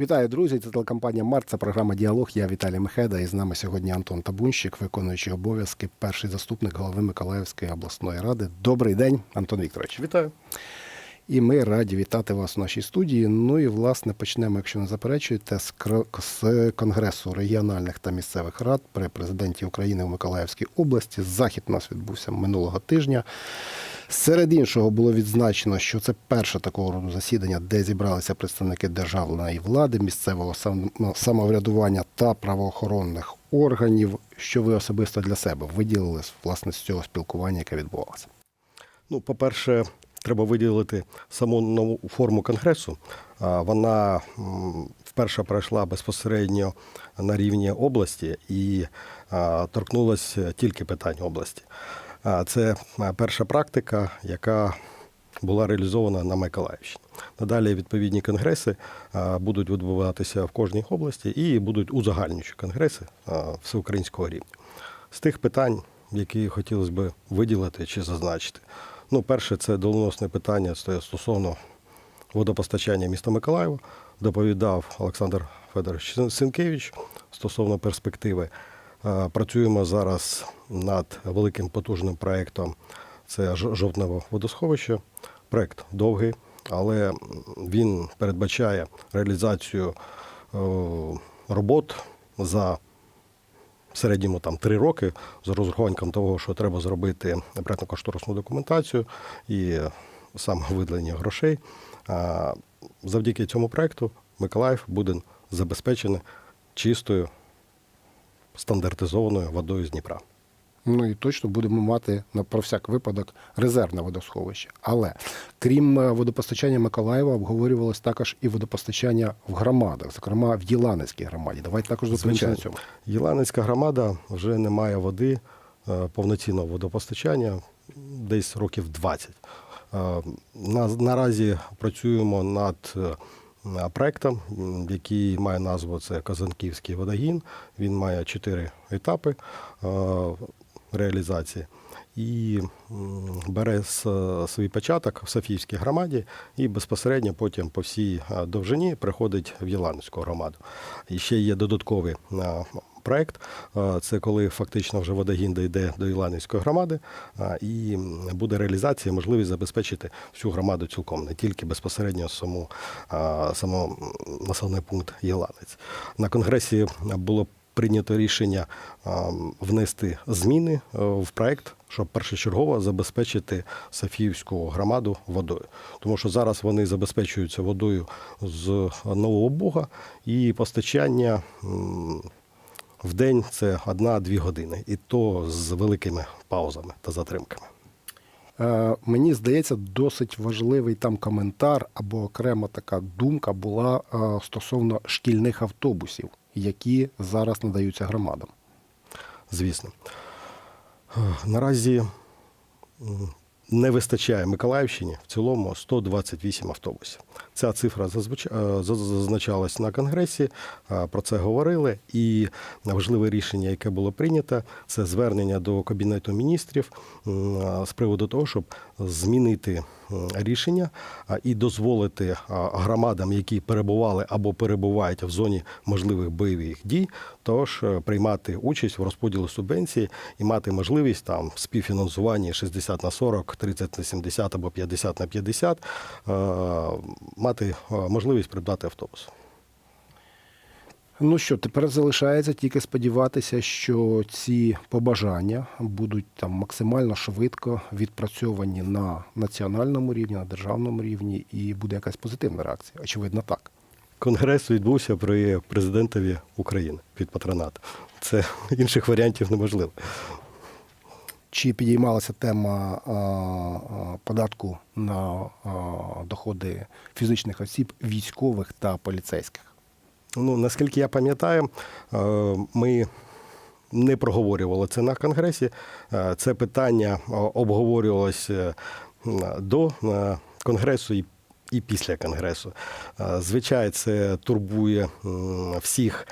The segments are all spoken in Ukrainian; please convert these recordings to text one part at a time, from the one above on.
Вітаю, друзі! Це телекомпанія Март. Це програма Діалог. Я Віталій Мехеда. І з нами сьогодні Антон Табунщик, виконуючий обов'язки, перший заступник голови Миколаївської обласної ради. Добрий день, Антон Вікторович. Вітаю. І ми раді вітати вас у нашій студії. Ну і власне почнемо, якщо не заперечуєте, з конгресу регіональних та місцевих рад при президенті України в Миколаївській області. Захід у нас відбувся минулого тижня. Серед іншого було відзначено, що це перше такого роду засідання, де зібралися представники державної влади, місцевого ну, самоврядування та правоохоронних органів. Що ви особисто для себе виділили власне з цього спілкування, яке відбувалося? Ну, по-перше, треба виділити саму нову форму конгресу. Вона вперше пройшла безпосередньо на рівні області і торкнулася тільки питань області. Це перша практика, яка була реалізована на Миколаївщині. Надалі відповідні конгреси будуть відбуватися в кожній області і будуть узагальнюючі конгреси всеукраїнського рівня. З тих питань, які хотілося б виділити чи зазначити. Ну, перше, це доленосне питання стосовно водопостачання міста Миколаєва. Доповідав Олександр Федорович Синкевич стосовно перспективи. Працюємо зараз над великим потужним проєктом. Це жовтневе водосховище. Проєкт довгий, але він передбачає реалізацію е, робот за в середньому там три роки з розрахунком того, що треба зробити проектно-кошторисну документацію і саме виділення грошей. Завдяки цьому проекту Миколаїв буде забезпечений чистою стандартизованою водою з Дніпра. Ну і точно будемо мати на про всяк випадок резервне водосховище. Але крім е, водопостачання Миколаєва, обговорювалось також і водопостачання в громадах, зокрема в Єланецькій громаді. Давайте також зупинимося на цьому. Єланецька громада вже не має води е, повноцінного водопостачання десь років 20. Е, на- Наразі працюємо над проектом, який має назву це Казанківський водогін. Він має чотири етапи реалізації. І бере свій початок в Софіївській громаді і безпосередньо потім по всій е, довжині приходить в Єланівську громаду. І ще є додатковий е, проект. Е, Це коли фактично вже водогін дійде до Іланівської громади, і буде реалізація, можливість забезпечити всю громаду цілком, не тільки безпосередньо саму, само населений пункт Єланець. На конгресі було прийнято рішення е, внести зміни е, в проект, щоб першочергово забезпечити Софіївську громаду водою. Тому що зараз вони забезпечуються водою з Нового Буга і постачання. в день це одна-дві години, і то з великими паузами та затримками. Е, мені здається, досить важливий там коментар або окрема така думка була е, стосовно шкільних автобусів, які зараз надаються громадам. Звісно. Наразі не вистачає Миколаївщині в цілому 128 автобусів. Ця цифра е, зазначалась на конгресі, е, про це говорили. І важливе рішення, яке було прийнято, це звернення до Кабінету міністрів е, з приводу того, щоб змінити рішення і дозволити громадам, які перебували або перебувають в зоні можливих бойових дій, тож е, приймати участь в розподілі субвенції і мати можливість там співфінансування співфінансуванні 60 на 40, 30 на 70 або 50 на 50, е, мати е, можливість придбати автобус. Ну що, тепер залишається тільки сподіватися, що ці побажання будуть там максимально швидко відпрацьовані на національному рівні, на державному рівні, і буде якась позитивна реакція. Очевидно, так. Конгрес відбувся при президентові України під патронат. Це інших варіантів неможливо. Чи підіймалася тема а, а, податку на а, доходи фізичних осіб, військових та поліцейських? Ну, наскільки я пам'ятаю, е, ми не проговорювали це на конгресі. Е, Це питання е, обговорювалося до конгресу і. І після конгресу. Звичайно, це турбує всіх,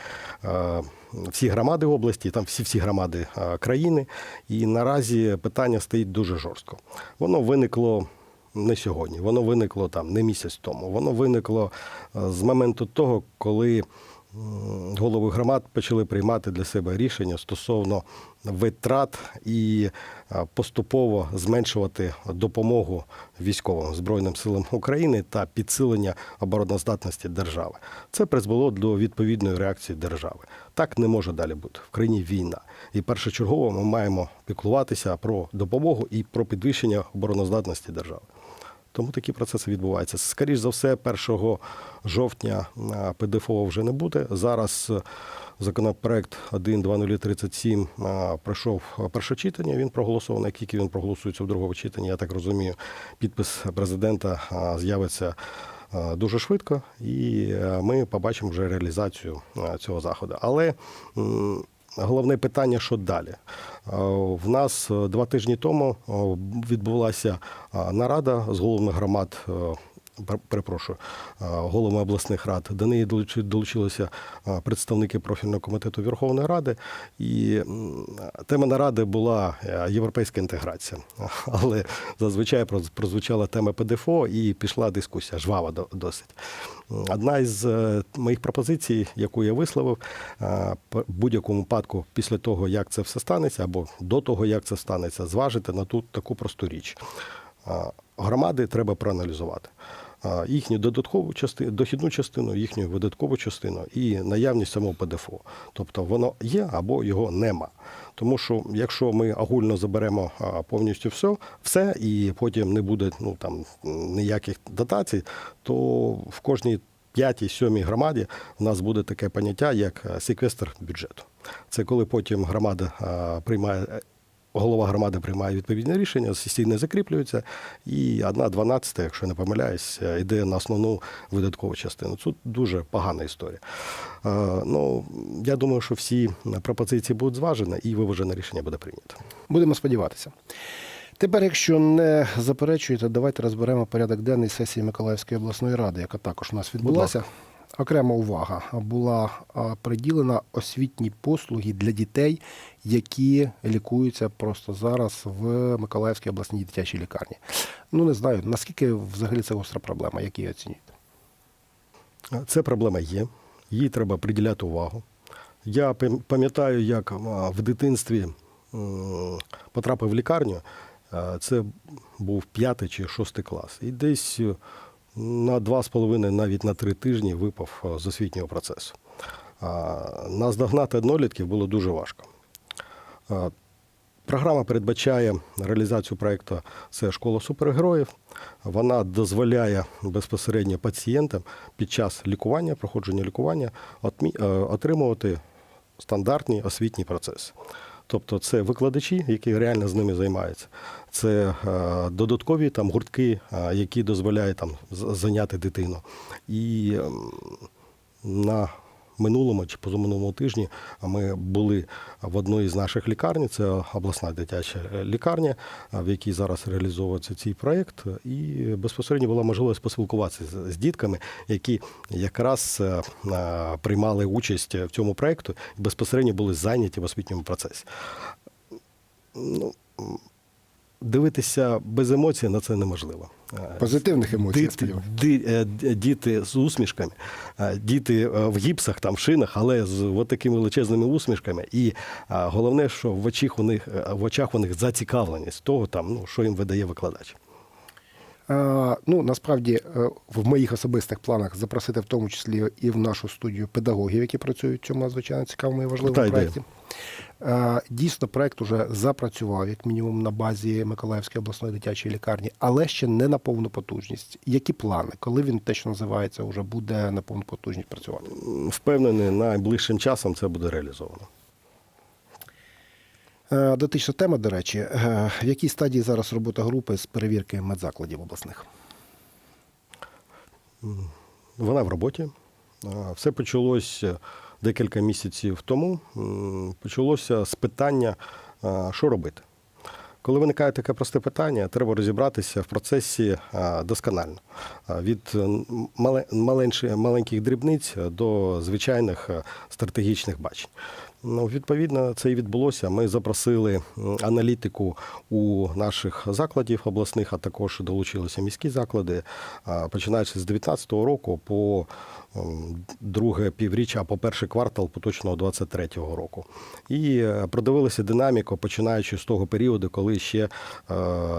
всі громади області, там всі всі громади країни. І наразі питання стоїть дуже жорстко. Воно виникло не сьогодні. Воно виникло там не місяць тому. Воно виникло е, з моменту того, коли голови громад почали приймати для себе рішення стосовно витрат і е, поступово зменшувати допомогу військовим збройним силам України та підсилення обороноздатності держави. Це призвело до відповідної реакції держави. Так не може далі бути. В країні війна. І першочергово ми маємо піклуватися про допомогу і про підвищення обороноздатності держави. Тому такі процеси відбуваються. Скоріше за все, 1 жовтня ПДФО вже не буде. Зараз е, законопроект 1.2037 пройшов перше читання. Він проголосований. Як тільки він проголосується в другому читанні, я так розумію, підпис президента з'явиться дуже швидко, і е, ми побачимо вже реалізацію цього заходу. Але Головне питання, що далі. Е, В нас е, два тижні тому е, відбулася нарада з головних громад. Пер- Перепрошую, головами обласних рад. До неї долучилися представники профільного комітету Верховної Ради, і тема наради була е, європейська інтеграція. Але зазвичай прозвучала тема ПДФО і пішла дискусія, жвава досить. Одна із е, моїх пропозицій, яку я висловив, е, в будь-якому випадку, після того, як це все станеться, або до того, як це станеться, зважити на ту таку просту річ. Громади треба проаналізувати. Їхню додаткову частину, дохідну частину, їхню видаткову частину і наявність самого ПДФО. Тобто воно є або його нема. Тому що якщо ми огульно заберемо повністю все, все і потім не буде ну, там, ніяких дотацій, то в кожній п'ятій, сьомій громаді в нас буде таке поняття, як е, секвестр бюджету. Це коли потім громада приймає. Голова громади приймає відповідне рішення, сесійне закріплюється, і одна дванадцята, якщо я не помиляюсь, йде на основну видаткову частину. Це дуже погана історія. Ну, я думаю, що всі пропозиції будуть зважені і виважене рішення буде прийнято. Будемо сподіватися. Тепер, якщо не заперечуєте, давайте розберемо порядок денний сесії Миколаївської обласної ради, яка також у нас відбулася. Окрема увага була приділена освітні послуги для дітей, які лікуються просто зараз в Миколаївській обласній дитячій лікарні. Ну не знаю, наскільки взагалі це гостра проблема, які її оцінюєте? Це проблема є, їй треба приділяти увагу. Я пам'ятаю, як в дитинстві потрапив в лікарню. Це був п'ятий чи шостий клас. І десь на два з половиною, навіть на три тижні випав з освітнього процесу. А, Наздогнати однолітків було дуже важко. Програма передбачає реалізацію проєкту це школа супергероїв. Вона дозволяє безпосередньо пацієнтам під час лікування, проходження лікування е, отримувати стандартні освітні процеси. Тобто це викладачі, які реально з ними займаються. Це е, додаткові там гуртки, е, які дозволяють там зайняти дитину. І ем, на минулому чи позаминулому тижні ми були в одній з наших лікарні, це обласна дитяча лікарня, в якій зараз реалізовується цей проєкт. І безпосередньо була можливість поспілкуватися з, дітками, які якраз е, е, приймали участь в цьому проєкту і безпосередньо були зайняті в освітньому процесі. Ну, дивитися без емоцій на це неможливо. Е, Позитивних емоцій, я Діти, сподіваюся. ди- е, діти з усмішками, е, діти е, в гіпсах, там, в шинах, але з от такими величезними усмішками. І е, головне, що в очах у них, е, в очах у них зацікавленість того, там, ну, що їм видає викладач. Е, Ну, насправді, е, в моїх особистих планах запросити в тому числі і в нашу студію педагогів, які працюють в цьому надзвичайно цікавому і важливому проєкті. Е, Дійсно, проєкт уже запрацював, як мінімум, на базі Миколаївської обласної дитячої лікарні, але ще не на повну потужність. Які плани? Коли він те, що називається, вже буде на повну потужність працювати? Впевнений, найближчим часом це буде реалізовано. Е, Дотична тема, до речі, Е, в якій стадії зараз робота групи з перевірки медзакладів обласних? Вона в роботі. Все почалося декілька місяців тому. Почалося з питання, що робити. Коли виникає таке просте питання, треба розібратися в процесі досконально. Від маленьких дрібниць до звичайних стратегічних бачень. Ну, відповідно, це і відбулося. Ми запросили аналітику у наших закладів обласних, а також долучилися міські заклади, починаючи з 2019 року по друге півріччя, а по перший квартал поточного 2023 року. І е, продивилися динаміку, починаючи з того періоду, коли ще е,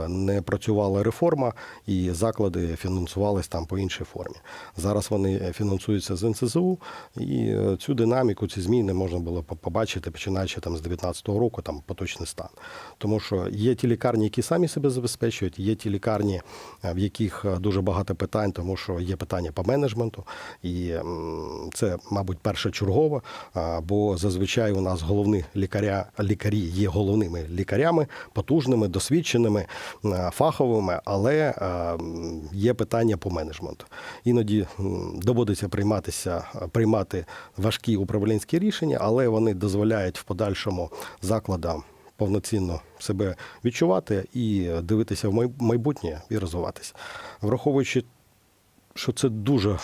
не працювала реформа, і заклади фінансувались там по іншій формі. Зараз вони фінансуються з НСЗУ, і е, цю динаміку, ці зміни можна було по- побачити, починаючи там з 2019 року, там поточний стан. Тому що є ті лікарні, які самі себе забезпечують, є ті лікарні, е, в яких е, дуже багато питань, тому що є питання по менеджменту, і це, мабуть, першочергово, а, бо зазвичай у нас головні лікаря, лікарі є головними лікарями, потужними, досвідченими, е, фаховими, але е, є питання по менеджменту. Іноді доводиться прийматися, приймати важкі управлінські рішення, але вони дозволяють в подальшому закладам повноцінно себе відчувати і дивитися в майбутнє і розвиватися. Враховуючи, що це дуже е,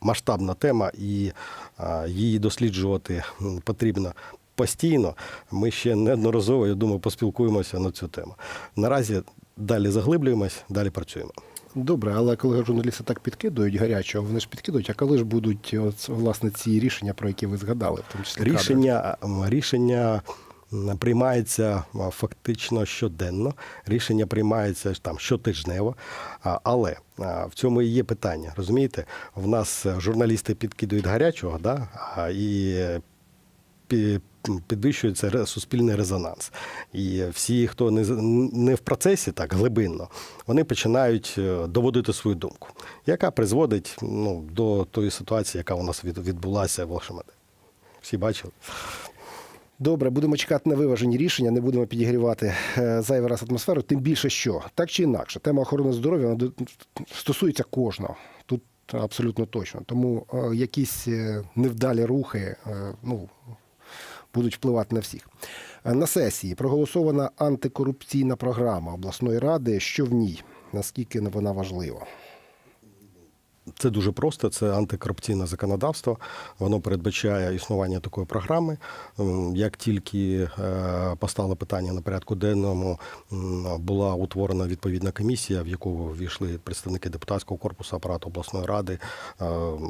масштабна тема, і е, її досліджувати потрібно. Постійно ми ще неодноразово, я думаю, поспілкуємося на цю тему. Наразі далі заглиблюємось, далі працюємо. Добре, але коли журналісти так підкидують гарячого, вони ж підкидують, а коли ж будуть от, власне ці рішення, про які ви згадали, в тому числі? Рішення, рішення приймається фактично щоденно. Рішення приймається там щотижнево. Але в цьому і є питання. Розумієте, в нас е, журналісти підкидують гарячого, да? і е, підвищується суспільний резонанс. І всі, хто не, не в процесі так глибинно, вони починають е, доводити свою думку, яка призводить ну, до тої ситуації, яка у нас від, відбулася в Ошемаде. Всі бачили? Добре, будемо чекати на виважені рішення, не будемо підігрівати е, зайвий раз атмосферу. Тим більше, що так чи інакше, тема охорони здоров'я вона стосується кожного. Тут абсолютно точно. Тому е, якісь невдалі рухи ну, будуть впливати на всіх. Е, На сесії проголосована антикорупційна програма обласної ради. Що в ній? Наскільки вона важлива? Це дуже просто. Це антикорупційне законодавство. Воно передбачає існування такої програми. Як тільки е, постало питання на порядку денному, була утворена відповідна комісія, в яку ввійшли представники депутатського корпусу, апарату обласної ради, е,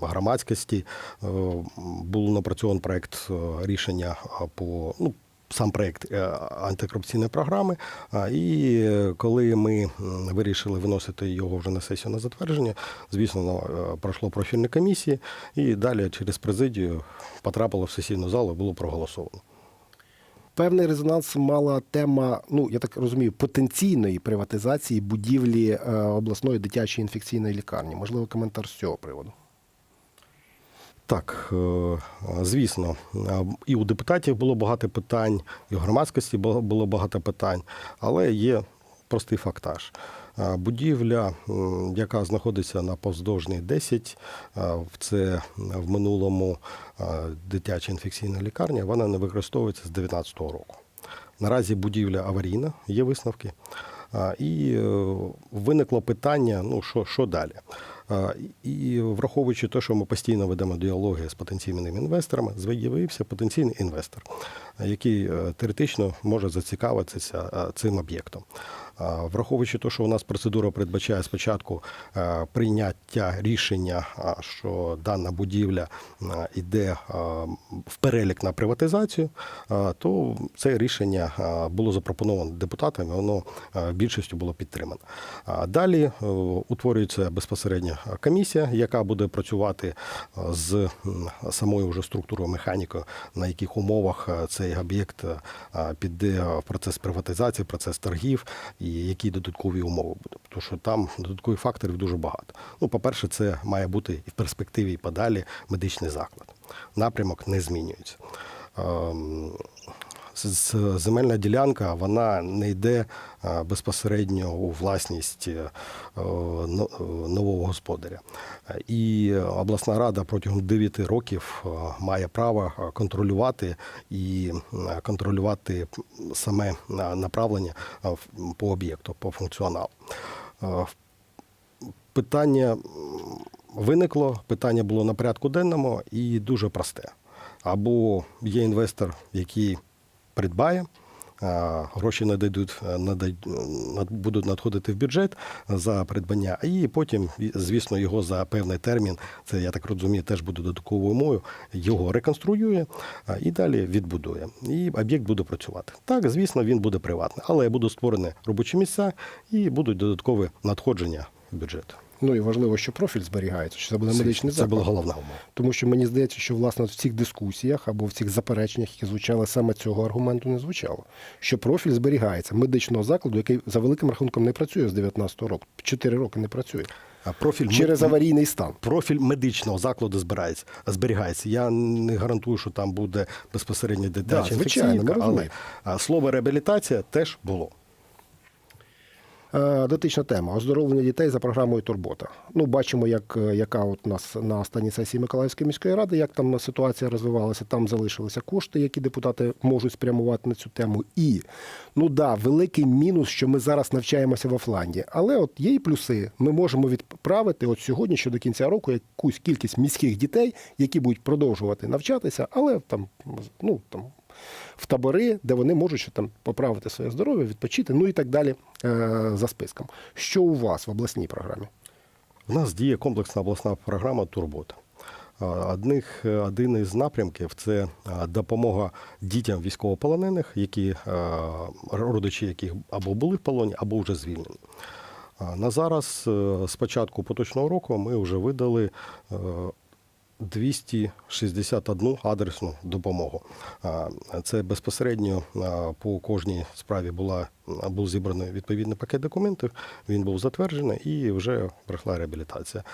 громадськості. Е, Був напрацьований проект рішення по ну. Сам проект е, антикорупційної програми. І е, коли ми вирішили виносити його вже на сесію на затвердження, звісно, е, пройшло профільні комісії, і далі через президію потрапило в сесійну залу і було проголосовано. Певний резонанс мала тема, ну я так розумію, потенційної приватизації будівлі обласної дитячої інфекційної лікарні. Можливо, коментар з цього приводу. Так, е, звісно, і у депутатів було багато питань, і у громадськості було багато питань, але є простий фактаж. Е, Будівля, яка знаходиться на Повздовжній 10, е, це в минулому дитяча інфекційна лікарня, вона не використовується з 2019 року. Наразі будівля аварійна, є висновки. І виникло питання: ну що, що далі? І враховуючи те, що ми постійно ведемо діалоги з потенційними інвесторами, з'явився потенційний інвестор, який е, теоретично може зацікавитися е, цим об'єктом. Враховуючи те, що у нас процедура передбачає спочатку е, прийняття рішення, що дана будівля е, йде е, в перелік на приватизацію, е, то це рішення е, було запропоновано депутатами, воно е, більшістю було підтримано. Далі е, утворюється безпосередньо комісія, яка буде працювати е, з самою вже структурою механікою, на яких умовах е, цей об'єкт е, піде в процес приватизації, в процес торгів і які додаткові умови будуть. Тому що там додаткових факторів дуже багато. Ну, по-перше, це має бути і в перспективі, і подалі медичний заклад. Напрямок не змінюється. Ем, Земельна ділянка вона не йде е, безпосередньо у власність е, е, нового господаря. І обласна рада протягом 9 років має право контролювати і контролювати саме направлення по об'єкту, по функціоналу. Питання виникло, питання було на порядку денному і дуже просте. або є інвестор, який придбає. Гроші надійдуть, надай- будуть надходити в бюджет за придбання, і потім, звісно, його за певний термін, це я так розумію, теж буде додатковою мовою, його реконструює і далі відбудує. І об'єкт буде працювати. Так, звісно, він буде приватний, але будуть створені робочі місця і будуть додаткові надходження в бюджет. Ну і важливо, що профіль зберігається, що це буде медичний це заклад. була головна умова. Тому що мені здається, що власне в цих дискусіях або в цих запереченнях, які звучали, саме цього аргументу не звучало. Що профіль зберігається медичного закладу, який за великим рахунком не працює з 19-го року. Чотири роки не працює. А профіль Через аварійний стан. Профіль медичного закладу збирається, зберігається. Я не гарантую, що там буде безпосередньо дитяча Да, звичайно, але слово реабілітація теж було. Е, Дотична тема оздоровлення дітей за програмою Турбота. Ну, бачимо, як, е, яка от нас на останній сесії Миколаївської міської ради, як там ситуація розвивалася. Там залишилися кошти, які депутати можуть спрямувати на цю тему. І ну да, великий мінус, що ми зараз навчаємося в Офланді. Але от є і плюси. Ми можемо відправити от сьогодні, що до кінця року, якусь кількість міських дітей, які будуть продовжувати навчатися, але там ну там в табори, де вони можуть ще там поправити своє здоров'я, відпочити, ну і так далі е, за списком. Що у вас в обласній програмі? У нас діє комплексна обласна програма Турбота. Одних, один із напрямків це допомога дітям військовополонених, які, родичі яких або були в полоні, або вже звільнені. На зараз, е, з початку поточного року, ми вже видали е, 261 адресну допомогу. Це безпосередньо по кожній справі була, був зібраний відповідний пакет документів, він був затверджений і вже пройшла реабілітація.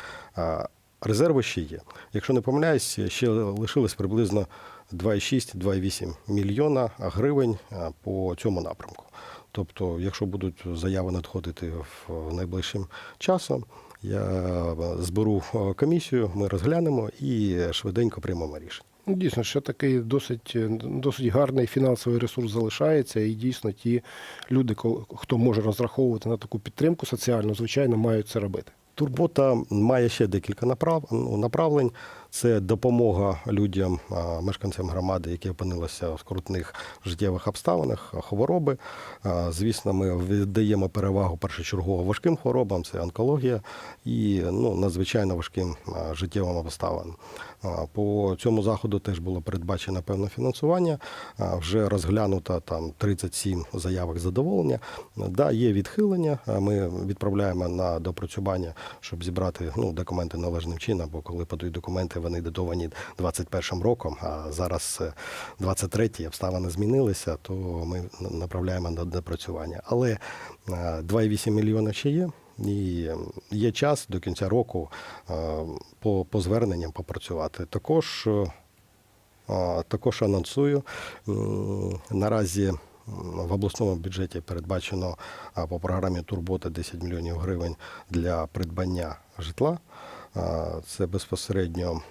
Резерви ще є. Якщо не помиляюсь, ще лишилось приблизно 2,6-2,8 мільйона гривень по цьому напрямку. Тобто, якщо будуть заяви надходити в найближчим часом, я зберу е, комісію, ми розглянемо і швиденько приймемо рішення. Ну, Дійсно, ще такий досить, е, досить гарний фінансовий ресурс залишається, і дійсно ті люди, хто може розраховувати на таку підтримку соціальну, звичайно, мають це робити. Турбота має ще декілька направ- направлень. Це допомога людям, мешканцям громади, які опинилися в скрутних життєвих обставинах, хвороби. Звісно, ми віддаємо перевагу першочергово важким хворобам, це онкологія і ну, надзвичайно важким життєвим обставинам. По цьому заходу теж було передбачено певне фінансування. Вже розглянуто там 37 заявок задоволення. Да, є відхилення. Ми відправляємо на допрацювання, щоб зібрати ну, документи належним чином, бо коли подають документи, вони датовані 21 роком, а зараз е, 23-й обставини змінилися, то ми направляємо на допрацювання. Але е, 2,8 мільйона ще є. І є час до кінця року е, по, по зверненням попрацювати. Також, е, також анонсую. Наразі в обласному бюджеті передбачено по програмі Турбота 10 мільйонів гривень для придбання житла. Це безпосередньо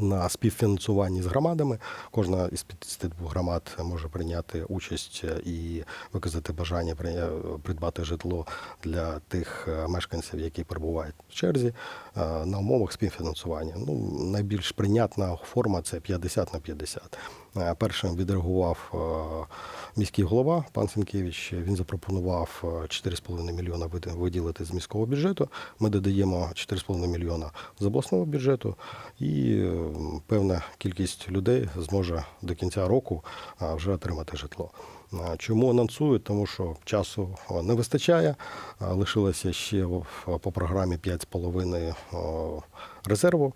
на співфінансуванні з громадами. Кожна із 52 громад може прийняти участь і виказати бажання придбати житло для тих е, мешканців, які перебувають в черзі е, на умовах співфінансування. Ну, найбільш прийнятна форма це 50 на 50. Е, Першим відреагував е, міський голова пан Сенкевич. Він запропонував е, 4,5 мільйона виділити з міського бюджету. Ми додаємо 4,5 мільйона з обласного бюджету, і певна кількість людей зможе до кінця року вже отримати житло. Чому анонсують? Тому що часу не вистачає. Лишилося ще по програмі 5,5 о, резерву,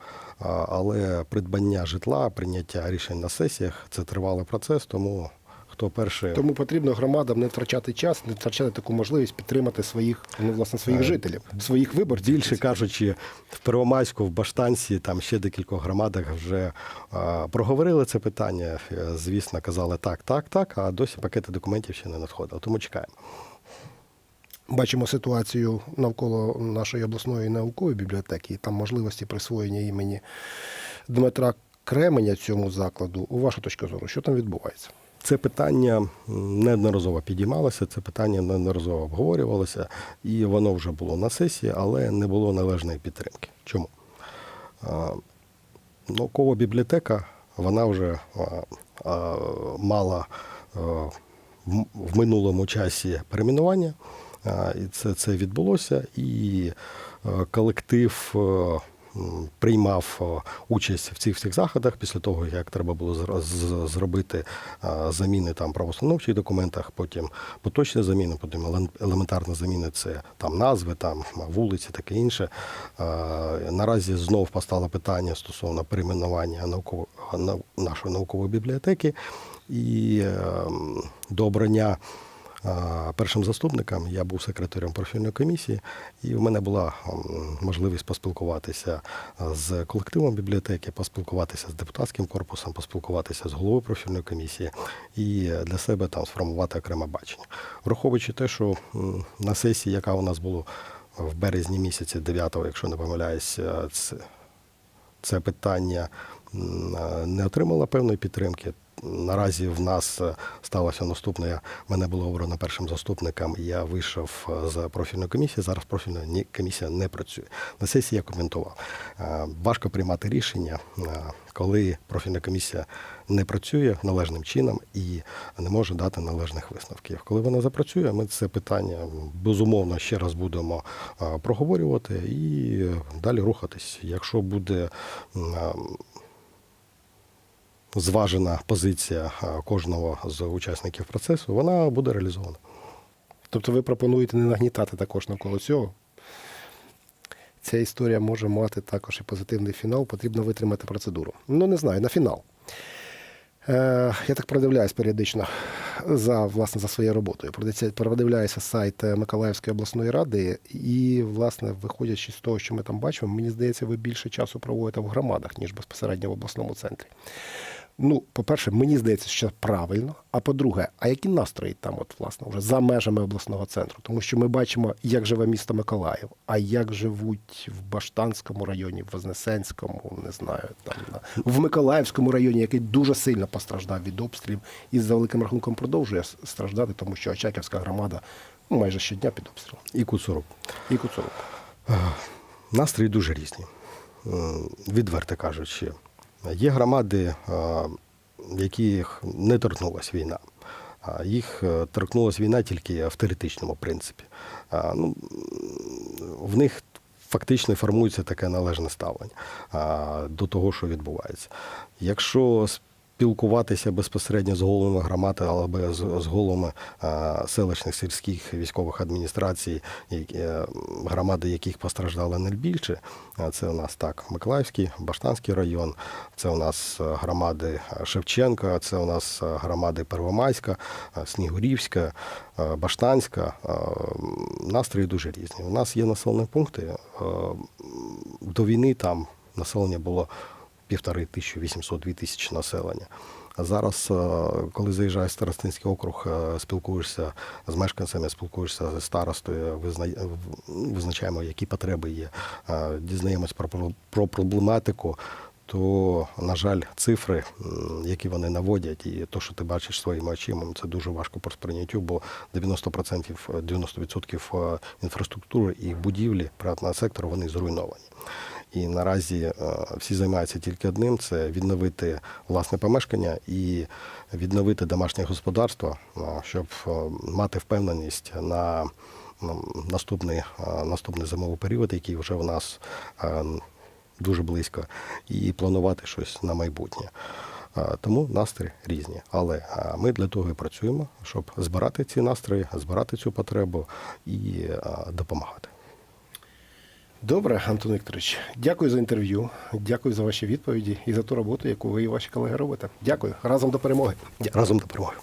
але придбання житла, прийняття рішень на сесіях це тривалий процес, тому хто перший Тому потрібно громадам не втрачати час, не втрачати таку можливість підтримати своїх, ну, власне, своїх Е, жителів, своїх виборців. Більше кажучи, в Первомайську, в Баштанці, там ще декількох громадах вже а, проговорили це питання. Е, Звісно, казали так, так, так, а досі пакети документів ще не надходили. Тому чекаємо. Бачимо ситуацію навколо нашої обласної наукової бібліотеки, там можливості присвоєння імені Дмитра Кременя цьому закладу. У вашу точку зору, що там відбувається? Це питання неодноразово підіймалося, це питання неодноразово обговорювалося, і воно вже було на сесії, але не було належної підтримки. Чому? Наукова бібліотека, вона вже мала в- в минулому часі перейменування, і це, це відбулося, і колектив. Приймав участь в цих всіх заходах після того, як треба було зробити заміни там правоустановчих документах, потім поточні заміни, потім елементарні заміни це там назви, там вулиці, таке інше. Наразі знов постало питання стосовно перейменування науково- нашої наукової бібліотеки і ем, до обрання а, першим заступником я був секретарем профільної комісії, і в мене була можливість поспілкуватися з колективом бібліотеки, поспілкуватися з депутатським корпусом, поспілкуватися з головою профільної комісії і для себе там сформувати окреме бачення. Враховуючи те, що на сесії, яка у нас була в березні місяці, 9-го, якщо не помиляюсь, це, це питання е, не отримало певної підтримки. Наразі в нас е, сталося наступне. Мене було обрано першим заступником. Я вийшов е, з профільної комісії. Зараз профільна комісія не працює. На сесії я коментував. Е, Важко приймати рішення, коли профільна комісія не працює належним чином і не може дати належних висновків. Коли вона запрацює, ми це питання безумовно ще раз будемо проговорювати і далі рухатись. Якщо буде зважена позиція кожного з учасників процесу, вона буде реалізована. Тобто ви пропонуєте не нагнітати також навколо цього. Ця історія може мати також і позитивний фінал, потрібно витримати процедуру. Ну, не знаю, на фінал. Е, я так продивляюсь періодично за, власне, за своєю роботою. Продивляюся- сайт Миколаївської обласної ради, і, власне, виходячи з того, що ми там бачимо, мені здається, ви більше часу проводите в громадах, ніж безпосередньо в обласному центрі. Ну, по-перше, мені здається, що правильно. А по-друге, а які настрої там, от, власне, вже за межами обласного центру? Тому що ми бачимо, як живе місто Миколаїв, а як живуть в Баштанському районі, в Вознесенському, не знаю, там на- в Миколаївському районі, який дуже сильно постраждав від обстрілів і за великим рахунком продовжує страждати, тому що Очаківська громада ну, майже щодня під обстрілом. І Куцурук. І Куцурук. Настрої дуже різні, відверто кажучи. Є громади, е, яких не торкнулася війна. Їх е, торкнулася війна тільки в теоретичному принципі. Ну, в них фактично формується таке належне ставлення до того, що відбувається. Якщо спілкуватися безпосередньо з головами громад або з, головами селищних сільських військових адміністрацій, е, громади яких постраждали найбільше, це у нас так Миколаївський, Баштанський район, це у нас е, громади Шевченка, це у нас е, громади Первомайська, Снігурівська, Баштанська. Настрої дуже різні. У нас є населені пункти. До війни там населення було півтори тисячі 800-2 тисячі населення. А зараз, е, коли заїжджаєш в Старостинський округ, е, спілкуєшся з мешканцями, спілкуєшся з старостою, визначаємо, які потреби є, е, дізнаємось про, про- про проблематику, то, на жаль, цифри, які вони наводять, і те, що ти бачиш своїми очима, це дуже важко по сприйняттю, бо 90%, е, 90% е, інфраструктури і будівлі приватного сектору вони зруйновані. І наразі е, всі займаються тільки одним: це відновити власне помешкання і відновити домашнє господарство, е, щоб е, мати впевненість на м, наступний, наступний зимовий період, який вже у нас дуже близько, і планувати щось на майбутнє. Тому настрої різні. Але ми для того і працюємо, щоб збирати ці настрої, збирати цю потребу і допомагати. Добре, Антон Вікторович, дякую за інтерв'ю, дякую за ваші відповіді і за ту роботу, яку ви і ваші колеги робите. Дякую. Разом до перемоги. Разом до перемоги.